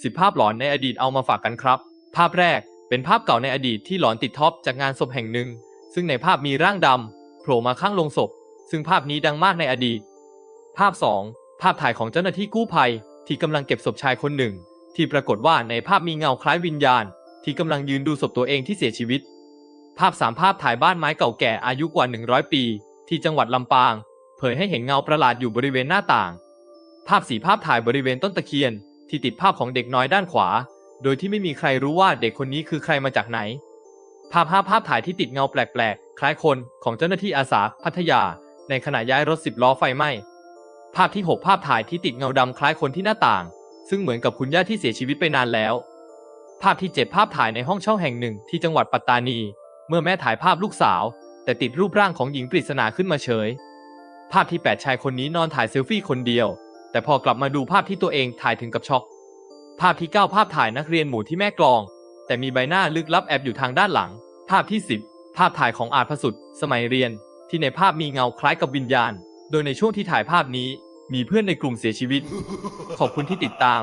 10ภาพหลอนในอดีตเอามาฝากกันครับ ภาพแรกเป็นภาพเก่าในอดีตที่หลอนติดท็อปจากงานศพแห่งหนึ่ง ซึ่งในภาพมีร่างดำโผล่มาข้างลงศพ ซึ่งภาพนี้ดังมากในอดีต ภาพ 2 ภาพถ่ายของเจ้าหน้าที่กู้ภัย ที่กำลังเก็บศพชายคนหนึ่ง ที่ปรากฏว่าในภาพมีเงาคล้ายวิญญาณ ที่กำลังยืนดูศพตัวเองที่เสียชีวิต ภาพ 3 ภาพถ่ายบ้านไม้เก่าแก่อายุกว่า 100 ปี ที่จังหวัดลำปาง เผยให้เห็นเงาประหลาดอยู่บริเวณหน้าต่าง ภาพสีภาพถ่ายบริเวณต้นตะเคียน ที่ติดภาพของเด็กน้อยด้านขวา โดยที่ไม่มีใครรู้ว่าเด็กคนนี้คือใครมาจากไหน ภาพห้าภาพถ่ายที่ติดเงาแปลกๆ คล้ายคนของเจ้าหน้าที่อาสาพัทยา ในขณะย้ายรถสิบล้อไฟไหม้ ภาพที่ 6 ภาพถ่ายที่ติดเงาดำคล้ายคนที่หน้าต่าง ซึ่งเหมือนกับคุณย่าที่เสียชีวิตไปนานแล้ว ภาพที่ 7 ภาพถ่ายในห้องเช่าแห่งหนึ่งที่จังหวัดปัตตานี เมื่อแม่ถ่ายภาพลูกสาว แต่ติดรูปร่างของหญิงปริศนาขึ้นมาเฉย ภาพที่ 8 ชายคนนี้นอนถ่ายเซลฟี่คนเดียว แต่พอกลับมาดูภาพที่ตัวเองถ่ายถึงกับช็อก ภาพที่ 9 ภาพถ่ายนักเรียนหมู่ที่แม่กลอง แต่มีใบหน้าลึกลับแอบอยู่ทางด้านหลัง ภาพที่ 10 ภาพถ่ายของอาจพสุดสมัยเรียน ที่ในภาพมีเงาคล้ายกับวิญญาณ โดยในช่วงที่ถ่ายภาพนี้ มีเพื่อนในกลุ่มเสียชีวิต ขอบคุณที่ติดตาม